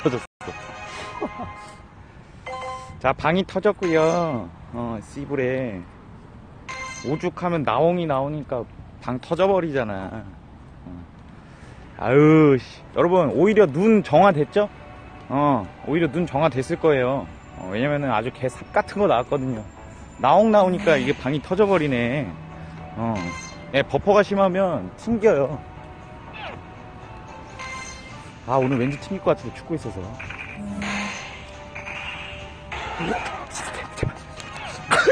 터졌어. 자, 방이 터졌고요. 어, 씨불에 오죽하면 나옹이 나오니까 방 터져버리잖아. 어. 아유, 씨. 여러분, 오히려 눈 정화됐죠? 어, 오히려 눈 정화됐을 거예요. 어, 왜냐면은 아주 개삽 같은 거 나왔거든요. 나옹 나오니까 이게 방이 터져버리네. 어, 예, 버퍼가 심하면 튕겨요. 아, 오늘 왠지 튕길 것 같아서 축구 있어서.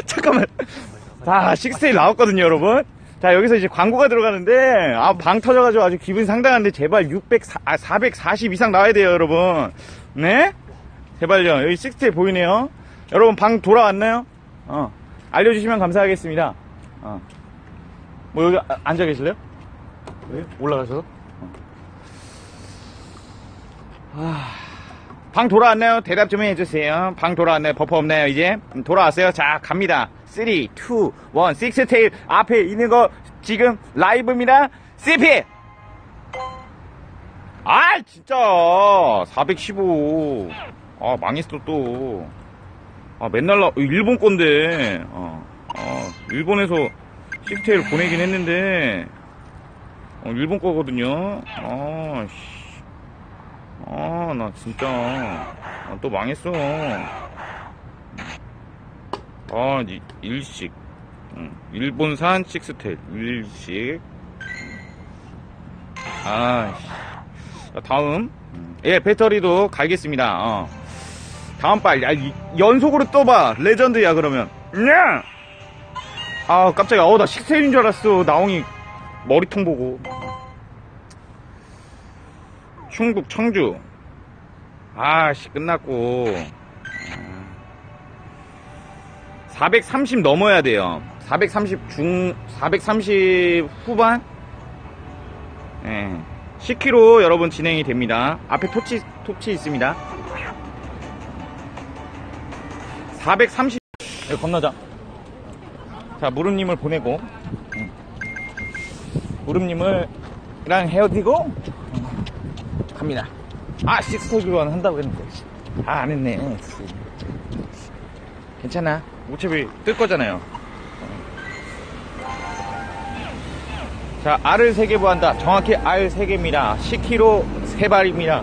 잠깐만. 자, 식스테일 나왔거든요, 여러분. 자, 여기서 이제 광고가 들어가는데, 아, 방 터져가지고 아주 기분이 상당한데, 제발 600, 아, 440 이상 나와야 돼요, 여러분. 네? 제발요. 여기 식스테일 보이네요. 여러분, 방 돌아왔나요? 어. 알려주시면 감사하겠습니다. 어. 뭐, 여기 아- 앉아 계실래요? 왜? 올라가셔서? 어. 아. 방 돌아왔나요? 대답 좀 해주세요. 방 돌아왔나요? 버퍼 없나요, 이제? 음, 돌아왔어요? 자, 갑니다. 3, 2, 1, 식스테일 앞에 있는 거 지금 라이브입니다. CP! 아, 진짜. 415. 아, 망했어, 또. 아, 맨날 나, 일본 건데. 어, 어, 일본에서 식스테일 보내긴 했는데. 어, 일본 거거든요. 아, 씨. 아, 나 진짜. 아, 또 망했어. 아, 이- 일식. 응, 일본산 식스텔. 일식. 아, 다음. 예, 배터리도 갈겠습니다. 어. 다음 빨. 야, 이- 연속으로 떠봐. 레전드야, 그러면. 냐! 아, 깜짝이야. 어, 나 식스텔인 줄 알았어. 나옹이 머리통 보고. 충북 청주. 아씨 끝났고. 430 넘어야 돼요. 430 중, 430 후반? 예. 10km 여러분 진행이 됩니다. 앞에 토치, 토치 있습니다. 430 여기 건너자. 자 무릎님을 보내고. 음. 무릎님을 랑 헤어지고 갑니다. 아, 식스테이크로 한다고 했는데. 아, 안 했네. 씨. 괜찮아. 어차피 뜰 거잖아요. 자, 알을 3개 부한다. 정확히 알 3개입니다. 10kg 3발입니다.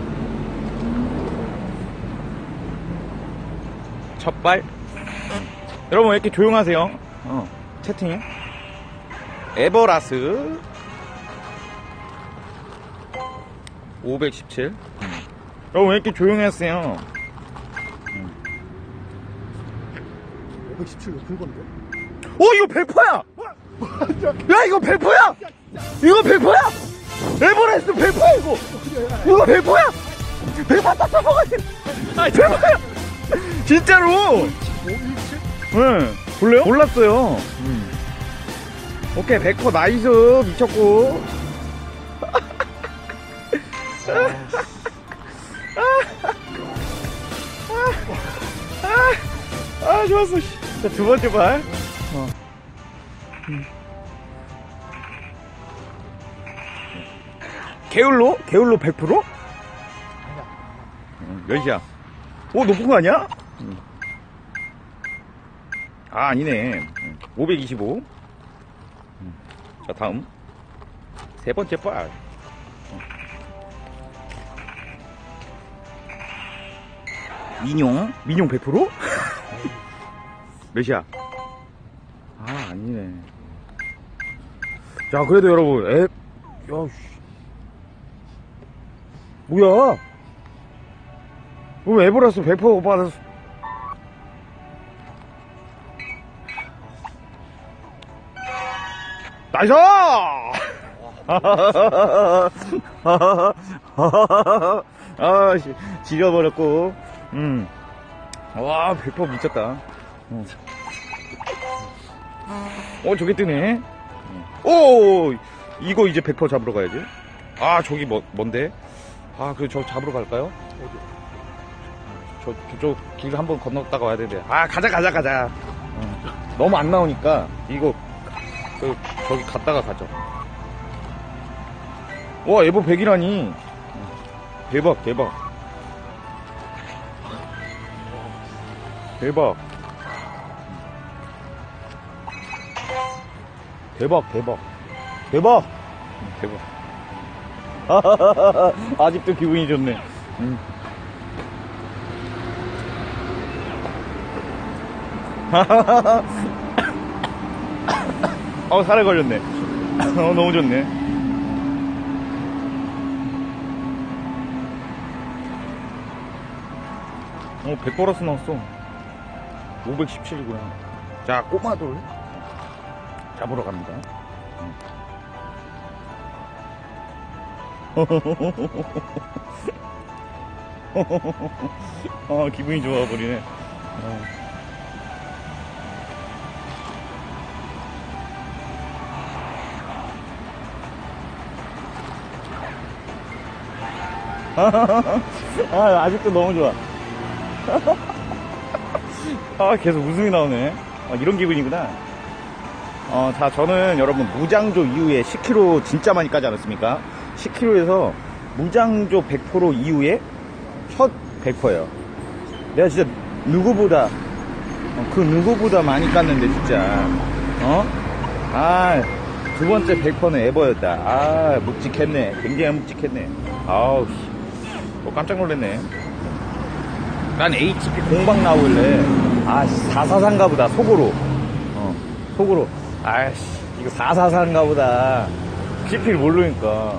첫 발. 여러분, 왜 이렇게 조용하세요? 어, 채팅에. 에버라스. 517. 여러분, 왜 이렇게 조용했어요? 517 높은 건데? 어, 이거 100%야! 야, 이거 100%야! 이거 100%야! 에버레스트 100%야, 이거! 이거 100%야! 100%다 써먹었지! 아, 100%야! 진짜로! 517? 응. 볼래요? 몰랐어요. 오케이, 100% 나이스. 미쳤고. 아, 좋았어. 씨. 자, 두 번째 발. 어. 음. 게을로? 게을로 100%? 음, 몇이야? 오, 높은 거 아니야? 음. 아, 아니네. 음, 525. 음. 자, 다음. 세 번째 발. 민용? 민용 100%? 몇이야? 아, 아니네. 자, 그래도 여러분, 에, 야, 씨. 뭐야? 왜 에버라스 100% 받았어? 나이스! 아, 씨, 지려버렸고, 음. 와, 100% 미쳤다. 어, 어 저기 뜨네. 오, 이거 이제 100% 잡으러 가야지. 아, 저기 뭐, 뭔데? 아, 그, 저 잡으러 갈까요? 저, 저쪽 길 한번 건넜다가 와야 되는데. 아, 가자, 가자, 가자. 어, 너무 안 나오니까, 이거, 그, 저기 갔다가 가죠. 와, 에버 100이라니. 대박, 대박. 대박. 대박, 대박. 대박! 대박. 아직도 기분이 좋네. 음. 어, 살에 걸렸네. 어, 너무 좋네. 어, 100 벌어서 나왔어. 517이구나. 자, 꼬마돌. 잡으러 갑니다. 아, 기분이 좋아 버리네. 어. 아, 아직도 너무 좋아. 아, 계속 웃음이 나오네. 아, 이런 기분이구나. 어, 자, 저는 여러분, 무장조 이후에 10kg 진짜 많이 까지 않았습니까? 10kg에서 무장조 100% 이후에 첫 100%예요. 내가 진짜 누구보다, 어, 그 누구보다 많이 깠는데, 진짜. 어? 아, 두 번째 100%는 에버였다. 아, 묵직했네. 굉장히 묵직했네. 아우, 씨. 어, 깜짝 놀랐네. 난 HP 공방 나오길래, 아, 443가 보다, 속으로. 어, 속으로. 아이씨, 이거 443가 보다. CP를 모르니까.